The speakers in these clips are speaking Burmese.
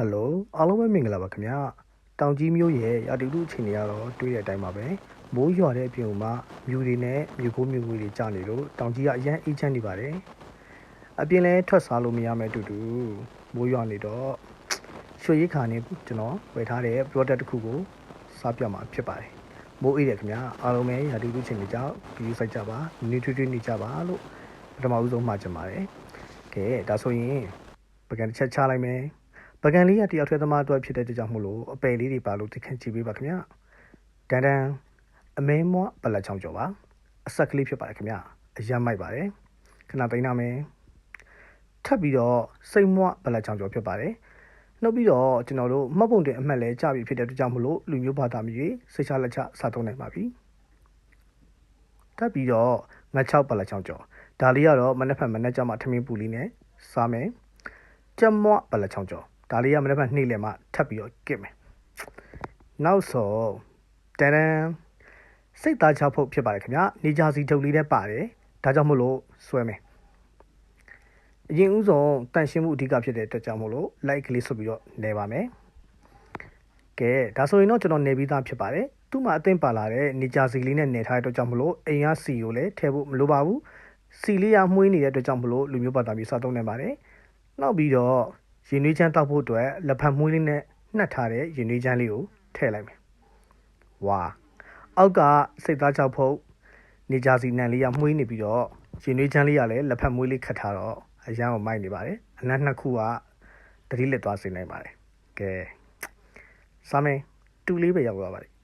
ဟယ်လိုအားလုံးပဲမင်္ဂလာပါခင်ဗျာတောင်ကြီးမြို့ရဲ့ရာတီလူအချိန်တွေကတော့တွေ့တဲ့အတိုင်းပါပဲမိုးရွာတဲ့အပြင်မှာမြူတွေနဲ့မြူကိုမြူကိုတွေကျနေလို့တောင်ကြီးကအရန်အေးချမ်းနေပါတယ်အပြင်လဲထွက်စားလို့မရမဲ့အတူတူမိုးရွာနေတော့ရွှေရိခါနေကျွန်တော်ဝယ်ထားတဲ့ product တစ်ခုကိုစားပြမှာဖြစ်ပါတယ်မိုးအေးတယ်ခင်ဗျာအားလုံးပဲရာတီလူအချိန်တွေကြောင့်ဗီဒီယိုစိုက်ကြပါနည်းထွေးထွေးနေကြပါလို့ပထမဦးဆုံးမှာချင်ပါတယ်ကဲဒါဆိုရင်ပကံတစ်ချက်ချလိုက်မယ် ပကံလေးကတယောက်ထဲသမားအတွက်ဖြစ်တဲ့အတွက်ကြောင့်မို့လို့အပယ်လေးတွေပါလို့တခန့်ကြည့်ပေးပါခင်ဗျတန်တန်အမဲမွပလက်ချောင်းကျော်ပါအဆက်ကလေးဖြစ်ပါတယ်ခင်ဗျအရမ်းမိုက်ပါတယ်ခဏသိမ်းနာမယ်ထပ်ပြီးတော့စိတ်မွပလက်ချောင်းကျော်ဖြစ်ပါတယ်နှုတ်ပြီးတော့ကျွန်တော်တို့မှတ်ပုံတင်အမှတ်လဲကြပြီဖြစ်တဲ့အတွက်ကြောင့်မို့လို့လူမျိုးဘာသာမျိုးစိတ်ချလက်ချစားသုံးနိုင်ပါပြီထပ်ပြီးတော့ငါ6ပလက်ချောင်းကျော်ဒါလေးကတော့မနေ့ဖက်မနေ့ကျမှထမင်းပူလေးနဲ့စားမယ်ကြက်မွပလက်ချောင်းကျော် ဒါလေးကမနေ့ကနှိမ့်လဲမှထပ်ပြီးတော့ကစ်မယ်နောက်ဆုံးတန်တန်စိတ်သားချဖို့ဖြစ်ပါတယ်ခင်ဗျာနေကြစီထုတ်လေးနဲ့ပါတယ်ဒါကြောင့်မို့လို့ဆွဲမယ်အရင်ဦးဆုံးတန်ရှင်းမှုအဓိကဖြစ်တဲ့အတွက်ကြောင့်မို့လို့ like ကလေးဆွပြီးတော့နေပါမယ်ကဲဒါဆိုရင်တော့ကျွန်တော်နေပြီးသားဖြစ်ပါတယ်သူ့မှာအသင့်ပါလာတဲ့နေကြစီလေးနဲ့နေထားတဲ့အတွက်ကြောင့်မလို့အိမ်ကစီကိုလည်းထည့်ဖို့မလိုပါဘူးစီလေးရမှုေးနေတဲ့အတွက်ကြောင့်မလို့လူမျိုးဘာသာမျိုးစားသုံးနေပါတယ်နောက်ပြီးတော့ ရင်နွေးချမ်းတောက်ဖို့အတွက်လက်ဖက်မွှေးလေးနဲ့နှက်ထားတဲ့ရင်နွေးချမ်းလေးကိုထည့်လိုက်မယ်။ဝါအောက်ကစိတ်သားချောက်ဖုတ်နေကြစီနံလေးကမှုေးနေပြီးတော့ရင်နွေးချမ်းလေးကလည်းလက်ဖက်မွှေးလေးခတ်ထားတော့အရန်ကိုမိုက်နေပါတယ်။အနက်နှစ်ခုကတတိလက်သွားစေနိုင်ပါတယ်။ကဲစားမယ်တူလေးပဲရောက်သွားပါလိမ့်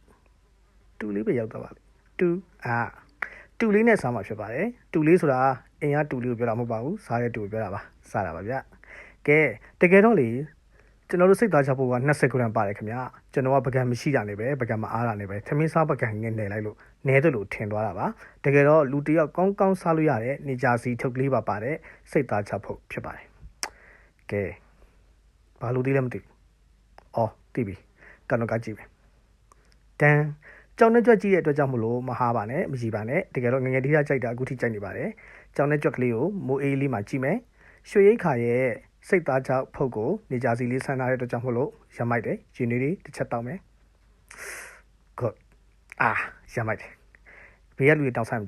။တူလေးပဲရောက်သွားပါလိမ့်။တူအာတူလေးနဲ့စားမှာဖြစ်ပါတယ်။တူလေးဆိုတာအင်အားတူလေးကိုပြောတာမဟုတ်ပါဘူး။စားတဲ့တူကိုပြောတာပါ။စားတာပါဗျ။ ကဲတကယ်တော့လေကျွန်တော်တို့စိတ်သားချဖို့က20 gram ပါတယ်ခင်ဗျကျွန်တော်ကပကံမရှိတာနေပဲပကံမအားတာနေပဲသမင်းစားပကံနဲ့နေလိုက်လို့နဲတယ်လို့ထင်သွားတာပါတကယ်တော့လူတယောက်ကောင်းကောင်းစားလို့ရတဲ့နေကြစီထုတ်ကလေးပါပါတဲ့စိတ်သားချဖို့ဖြစ်ပါတယ်ကဲဘာလို့ဒီလဲမသိဘူးအော်သိပြီကံတော့ကကြည့်ပဲတန်ကြောင်နဲ့ကြွက်ကြည့်တဲ့အတွက်ကြောင့်မလို့မဟာပါနဲ့မကြည့်ပါနဲ့တကယ်တော့ငယ်ငယ်လေးကြိုက်တာအခုထိကြိုက်နေပါတယ်ကြောင်နဲ့ကြွက်ကလေးကိုမိုးအေးလေးမှာကြည့်မယ်ရွှေရိတ်ခါရဲ့ စိတ်သားကြောက်ဖုတ်ကိုနေကြစီလေးဆန်းထားတဲ့အတွက်ကြောင့်မို့လို့ရမိုက်တယ်ရင်လေးတွေတစ်ချက်တောက်မယ် good အာရမိုက်တယ်ဘေးကလူတွေတောက်ဆိုင်